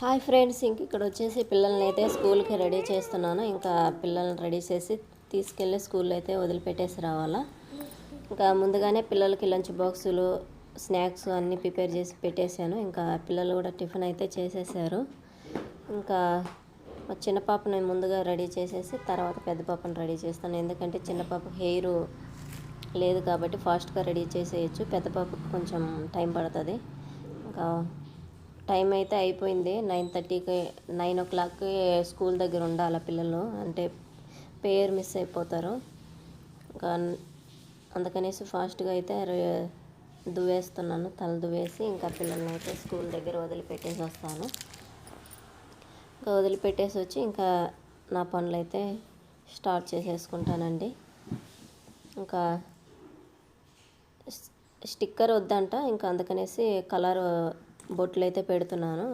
Hi friends ఇంక ఇక్కడ వచ్చేసి పిల్లల్ని అయితే స్కూల్కి రెడీ చేస్తున్నాను. ఇంకా పిల్లల్ని రెడీ చేసి తీసుకెళ్ళి స్కూల్లో అయితే వదిలిపెట్టేసి రావాలా. ఇంకా ముందుగానే పిల్లలకి లంచ్ బాక్సులు స్నాక్స్ అన్నీ ప్రిపేర్ చేసి పెట్టేశాను. ఇంకా పిల్లలు కూడా టిఫిన్ అయితే చేసేసారు. ఇంకా మా చిన్న పాపని ముందుగా రెడీ చేసేసి తర్వాత పెద్ద పాపను రెడీ చేస్తాను. ఎందుకంటే చిన్న పాప హెయిర్ లేదు కాబట్టి ఫాస్ట్గా రెడీ చేసేయచ్చు. పెద్ద పాపకు కొంచెం టైం పడుతుంది. ఇంకా టైం అయితే అయిపోయింది. నైన్ థర్టీకి నైన్ ఓ క్లాక్కి స్కూల్ దగ్గర ఉండాలి పిల్లలు. అంటే పేరు మిస్ అయిపోతారు. ఇంకా అందుకనేసి ఫాస్ట్గా అయితే దువ్వేస్తున్నాను. తల దువ్వేసి ఇంకా పిల్లల్ని అయితే స్కూల్ దగ్గర వదిలిపెట్టేసి వస్తాను. ఇంకా వదిలిపెట్టేసి వచ్చి ఇంకా నా పనులు అయితే స్టార్ట్ చేసేసుకుంటానండి. ఇంకా స్టిక్కర్ వద్దంట. ఇంకా అందుకనేసి కలర్ బొట్లు అయితే పెడుతున్నాను.